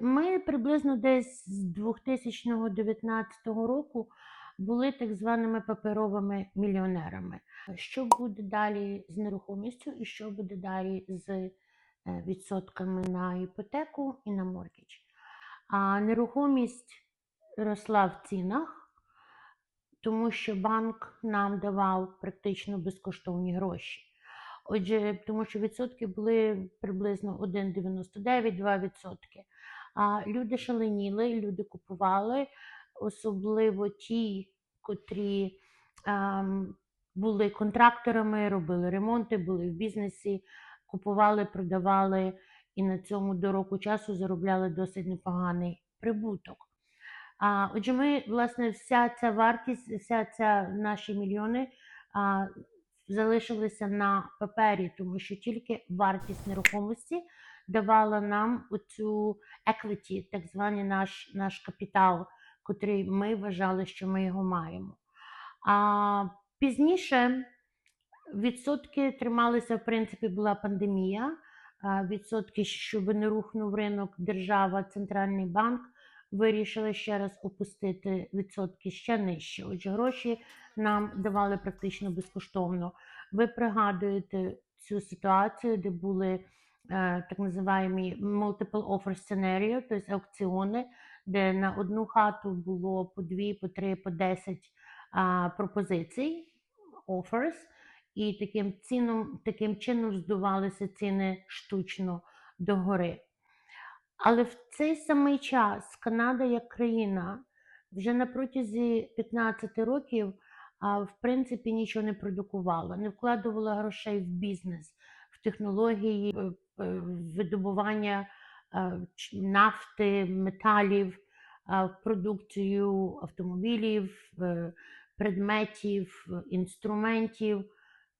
ми приблизно десь з 2019 року були так званими паперовими мільйонерами. Що буде далі з нерухомістю і що буде далі з е, відсотками на іпотеку і на моргідж? А нерухомість росла в цінах, тому що банк нам давав практично безкоштовні гроші. Отже, тому що відсотки були приблизно 1,99-2 відсотки. А люди шаленіли, люди купували, особливо ті, котрі ем, були контракторами, робили ремонти, були в бізнесі, купували, продавали і на цьому до року часу заробляли досить непоганий прибуток. Отже, ми, власне, вся ця вартість, вся ця наші мільйони залишилися на папері, тому що тільки вартість нерухомості давала нам оцю equity, так званий наш, наш капітал, котрий ми вважали, що ми його маємо. А пізніше відсотки трималися, в принципі, була пандемія. Відсотки, щоб не рухнув ринок, держава, центральний банк вирішили ще раз опустити відсотки ще нижче. Отже, гроші нам давали практично безкоштовно. Ви пригадуєте цю ситуацію, де були так називаємо multiple offer scenario, тобто аукціони, де на одну хату було по дві, по три, по десять пропозицій, offers, і таким, ціном, таким чином здувалися ціни штучно догори. Але в цей самий час Канада як країна вже на протязі 15 років в принципі нічого не продукувала, не вкладувала грошей в бізнес, в технології, видобування е, нафти, металів, продукцію автомобілів, е, предметів, е, інструментів.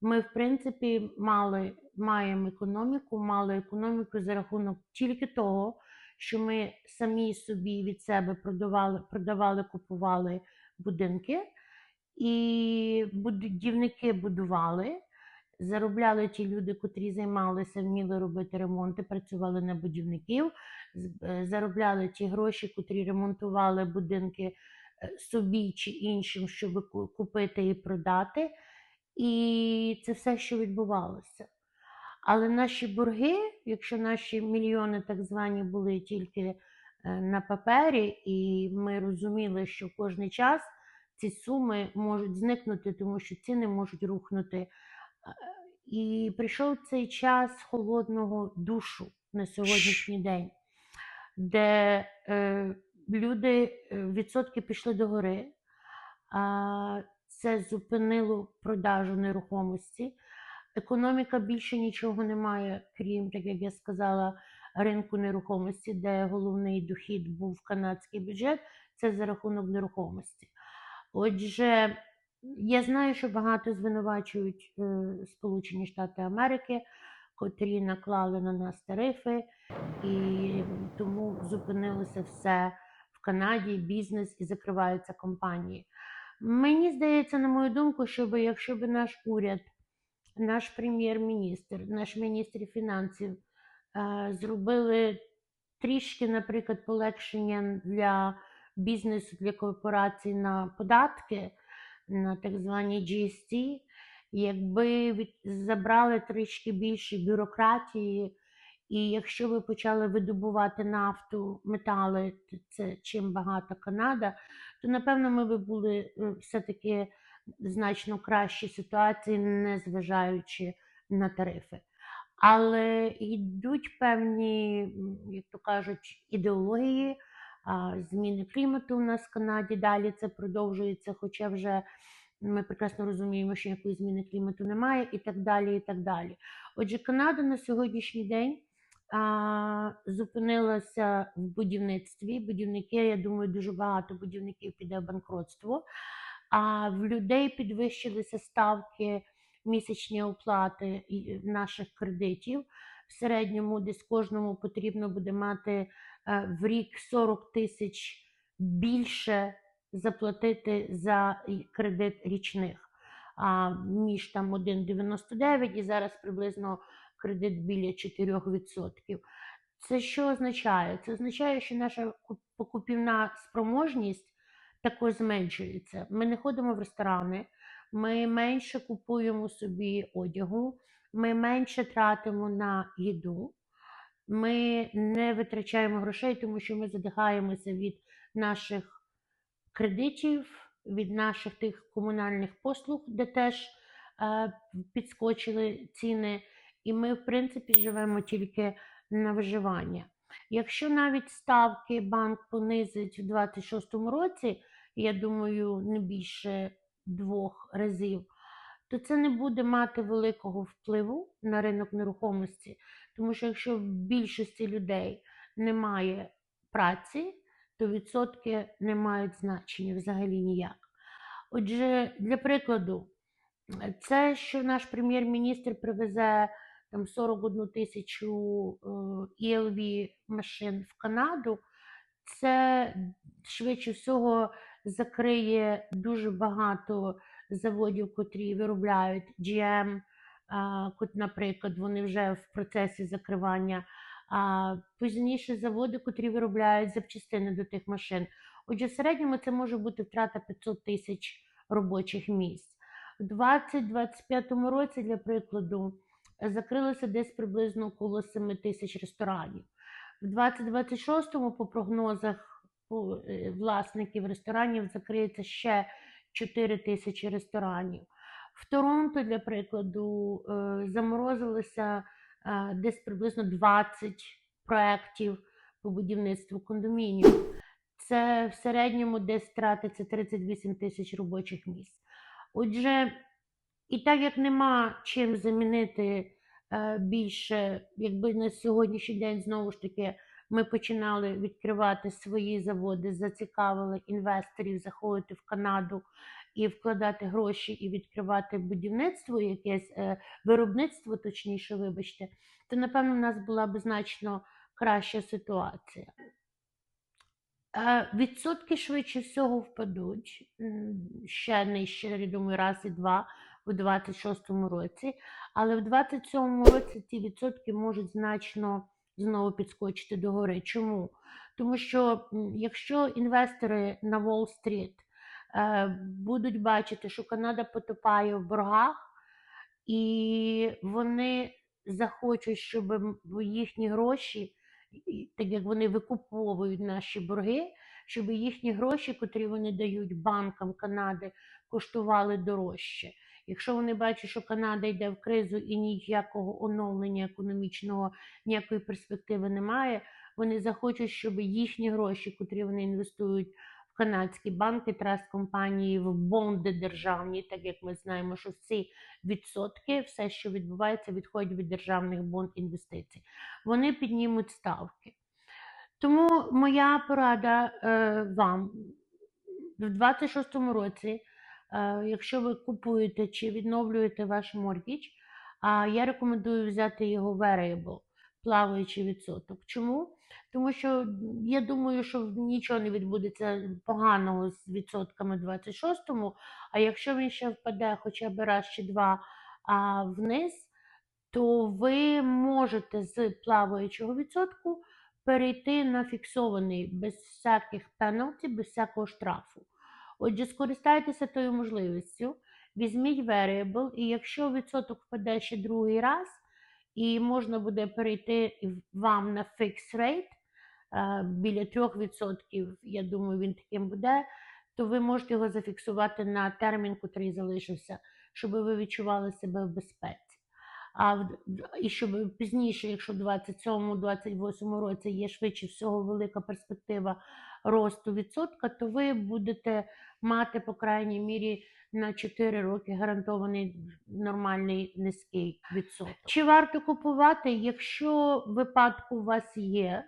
Ми, в принципі, мали, маємо економіку, мали економіку за рахунок тільки того, що ми самі собі від себе продавали, продавали купували будинки, і будівники будували. Заробляли ті люди, котрі займалися, вміли робити ремонти, працювали на будівників, е, заробляли ті гроші, котрі ремонтували будинки е, собі чи іншим, щоб купити і продати. І це все, що відбувалося. Але наші борги, якщо наші мільйони так звані були тільки е, на папері, і ми розуміли, що в кожний час ці суми можуть зникнути, тому що ціни можуть рухнути. І прийшов цей час холодного душу на сьогоднішній день, де е, люди е, відсотки пішли догори, а це зупинило продажу нерухомості. Економіка більше нічого не має, крім, так як я сказала, ринку нерухомості, де головний дохід був канадський бюджет, це за рахунок нерухомості. Отже, я знаю, що багато звинувачують е, Сполучені Штати Америки, котрі наклали на нас тарифи, і тому зупинилося все в Канаді, бізнес і закриваються компанії. Мені здається, на мою думку, щоб якщо б наш уряд, наш прем'єр-міністр, наш міністр фінансів е, зробили трішки, наприклад, полегшення для бізнесу, для корпорацій на податки, на так звані GST, якби забрали трішки більше бюрократії, і якщо ви почали видобувати нафту, метали, це чим багата Канада, то напевно ми би були е, все-таки значно кращій ситуації, не зважаючи на тарифи. Але йдуть певні, як то кажуть, ідеології, зміни клімату у нас в Канаді. Далі це продовжується, хоча вже ми прекрасно розуміємо, що ніякої зміни клімату немає, і так далі. і так далі. Отже, Канада на сьогоднішній день зупинилася в будівництві. Будівники, я думаю, дуже багато будівників піде в банкротство. А в людей підвищилися ставки місячні оплати наших кредитів. В середньому десь кожному потрібно буде мати е, в рік 40 тисяч більше заплатити за кредит річних. А між там 1,99 і зараз приблизно кредит біля 4%. Це що означає? Це означає, що наша покупівна спроможність також зменшується. Ми не ходимо в ресторани, ми менше купуємо собі одягу, ми менше тратимо на їду, ми не витрачаємо грошей, тому що ми задихаємося від наших кредитів, від наших тих комунальних послуг, де теж е, підскочили ціни, і ми, в принципі, живемо тільки на виживання. Якщо навіть ставки банк понизить у 2026 році, я думаю, не більше двох разів, то це не буде мати великого впливу на ринок нерухомості, тому що якщо в більшості людей немає праці, то відсотки не мають значення взагалі ніяк. Отже, для прикладу, це, що наш прем'єр-міністр привезе там 41 тисячу е, ELV машин в Канаду, це швидше всього закриє дуже багато заводів, котрі виробляють GM, наприклад, вони вже в процесі закривання. А пізніше заводи, котрі виробляють запчастини до тих машин. Отже, в середньому це може бути втрата 500 тисяч робочих місць. У 2025 році, для прикладу, закрилося десь приблизно около 7 тисяч ресторанів. В 2026 по прогнозах власників ресторанів закриється ще 4 тисячі ресторанів. В Торонто, для прикладу, е, заморозилося е, десь приблизно 20 проєктів по будівництву кондомінію. Це в середньому десь тратиться 38 тисяч робочих місць. Отже, і так як нема чим замінити е, більше, якби на сьогоднішній день знову ж таки ми починали відкривати свої заводи, зацікавили інвесторів заходити в Канаду і вкладати гроші і відкривати будівництво, якесь е, виробництво, точніше, вибачте, то напевно в нас була б значно краща ситуація. Е, Відсотки швидше всього впадуть ще нижче, я думаю, раз і два у 26-му році. Але в 27-му році ці відсотки можуть значно знову підскочити догори. Чому? Тому що якщо інвестори на Уолл-стріт е, будуть бачити, що Канада потопає в боргах, і вони захочуть, щоб їхні гроші, так як вони викуповують наші борги, щоб їхні гроші, котрі вони дають банкам Канади, коштували дорожче. Якщо вони бачать, що Канада йде в кризу і ніякого оновлення економічного, ніякої перспективи немає, вони захочуть, щоб їхні гроші, котрі вони інвестують в канадські банки, траст компанії, в бонди державні, так як ми знаємо, що всі відсотки, все, що відбувається, відходять від державних бонд інвестицій. Вони піднімуть ставки. Тому моя порада е, вам в 26-му році, якщо ви купуєте чи відновлюєте ваш моргідж, я рекомендую взяти його variable, плаваючий відсоток. Чому? Тому що я думаю, що нічого не відбудеться поганого з відсотками 26-му, а якщо він ще впаде хоча б раз чи два а, вниз, то ви можете з плаваючого відсотку перейти на фіксований без всяких пеналті, без всякого штрафу. Отже, скористайтеся тою можливістю, візьміть variable, і якщо відсоток впаде ще другий раз, і можна буде перейти вам на fixed rate, е, біля 3%, я думаю, він таким буде, то ви можете його зафіксувати на термін, котрий залишився, щоб ви відчували себе в безпеці. А в- і щоб пізніше, якщо в 27-28 році є швидше всього велика перспектива росту відсотка, то ви будете мати, по крайній мірі, на 4 роки гарантований нормальний низький відсоток. Чи варто купувати, якщо в випадку у вас є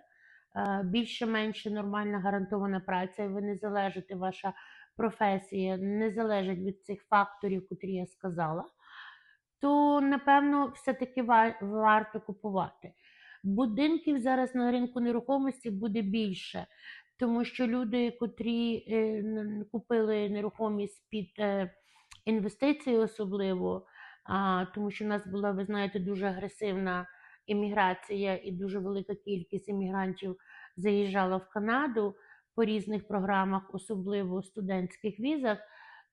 е, більше-менше нормальна гарантована праця, і ви не залежите, ваша професія не залежить від цих факторів, котрі я сказала, то напевно все-таки варто купувати. Будинків зараз на ринку нерухомості буде більше, тому що люди, котрі е, купили нерухомість під е, інвестиції, особливо, а, тому що в нас була, ви знаєте, дуже агресивна імміграція і дуже велика кількість іммігрантів заїжджала в Канаду по різних програмах, особливо студентських візах,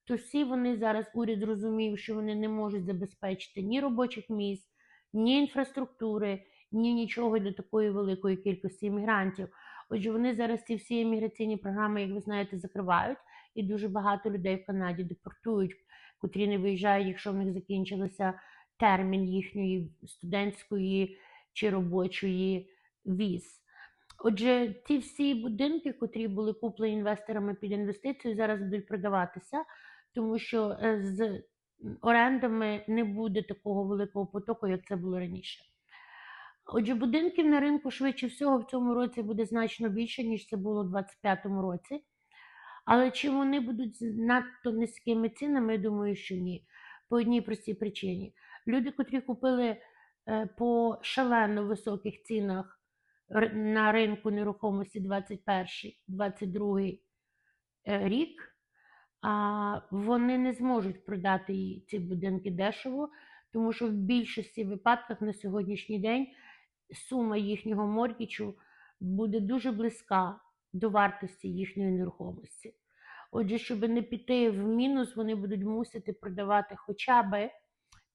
то всі вони зараз уряд розумів, що вони не можуть забезпечити ні робочих місць, ні інфраструктури, ні нічого для такої великої кількості іммігрантів. Отже, вони зараз ці всі імміграційні програми, як ви знаєте, закривають, і дуже багато людей в Канаді депортують, котрі не виїжджають, якщо в них закінчилося термін їхньої студентської чи робочої віз. Отже, ті всі будинки, котрі були куплені інвесторами під інвестицію, зараз будуть продаватися, тому що е, з орендами не буде такого великого потоку, як це було раніше. Отже, будинків на ринку швидше всього в цьому році буде значно більше, ніж це було у 2025 році. Але чи вони будуть з надто низькими цінами, я думаю, що ні. По одній простій причині. Люди, котрі купили е, по шалено високих цінах на ринку нерухомості 21-22 е, рік, вони не зможуть продати ці будинки дешево, тому що в більшості випадках на сьогоднішній день сума їхнього моргічу буде дуже близька до вартості їхньої нерухомості. Отже, щоб не піти в мінус, вони будуть мусити продавати хоча б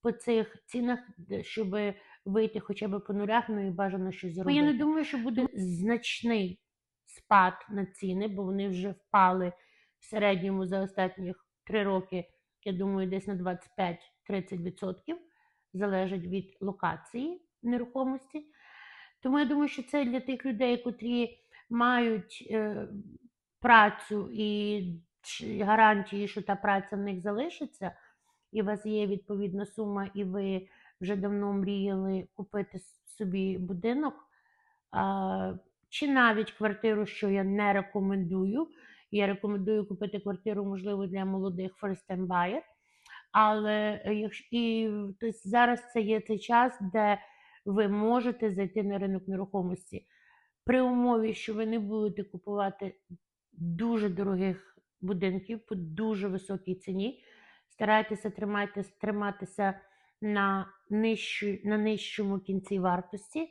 по цих цінах, щоб вийти хоча б по нулях, ну і бажано щось заробити. Я не думаю, що буде значний спад на ціни, бо вони вже впали в середньому за останні три роки, я думаю, десь на 25-30%, залежить від локації нерухомості. Тому я думаю, що це для тих людей, котрі мають е, працю і гарантії, що та праця в них залишиться, і у вас є відповідна сума, і ви вже давно мріяли купити собі будинок, а, чи навіть квартиру, що я не рекомендую. Я рекомендую купити квартиру, можливо, для молодих first-time buyer. Але е, якщо і тобто зараз це є цей час, де ви можете зайти на ринок нерухомості при умові, що ви не будете купувати дуже дорогих будинків по дуже високій ціні. Старайтеся тримайтесь, триматися на, нижчу, на нижчому кінці вартості,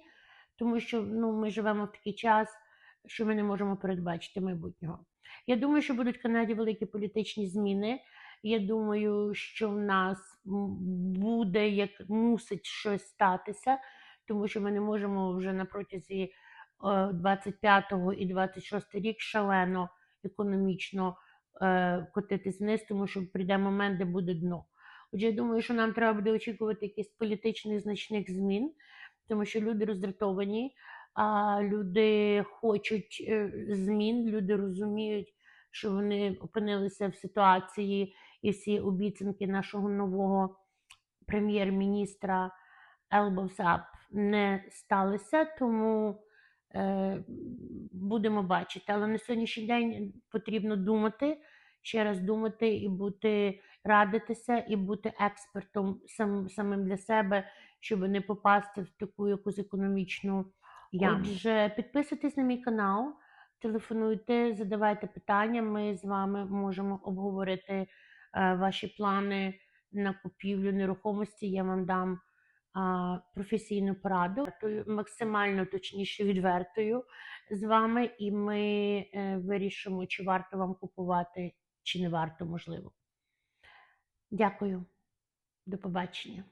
тому що ну, ми живемо в такий час, що ми не можемо передбачити майбутнього. Я думаю, що будуть в Канаді великі політичні зміни. Я думаю, що в нас буде як мусить щось статися, тому що ми не можемо вже на протязі 25 і 26 рік шалено економічно е, котитись вниз, тому що прийде момент, де буде дно. Отже, я думаю, що нам треба буде очікувати якихось політичних значних змін, тому що люди роздратовані, а люди хочуть е, змін, люди розуміють, що вони опинилися в ситуації і всі обіцянки нашого нового прем'єр-міністра Елбовсап не сталися, тому е, будемо бачити. Але на сьогоднішній день потрібно думати, ще раз думати і бути, радитися, і бути експертом сам, самим для себе, щоб не попасти в таку якусь економічну яму. Отже, підписуйтесь на мій канал, телефонуйте, задавайте питання. Ми з вами можемо обговорити е, ваші плани на купівлю нерухомості. Я вам дам професійну пораду, максимально точніше відвертою з вами, і ми е, вирішимо, чи варто вам купувати, чи не варто, можливо. Дякую. До побачення.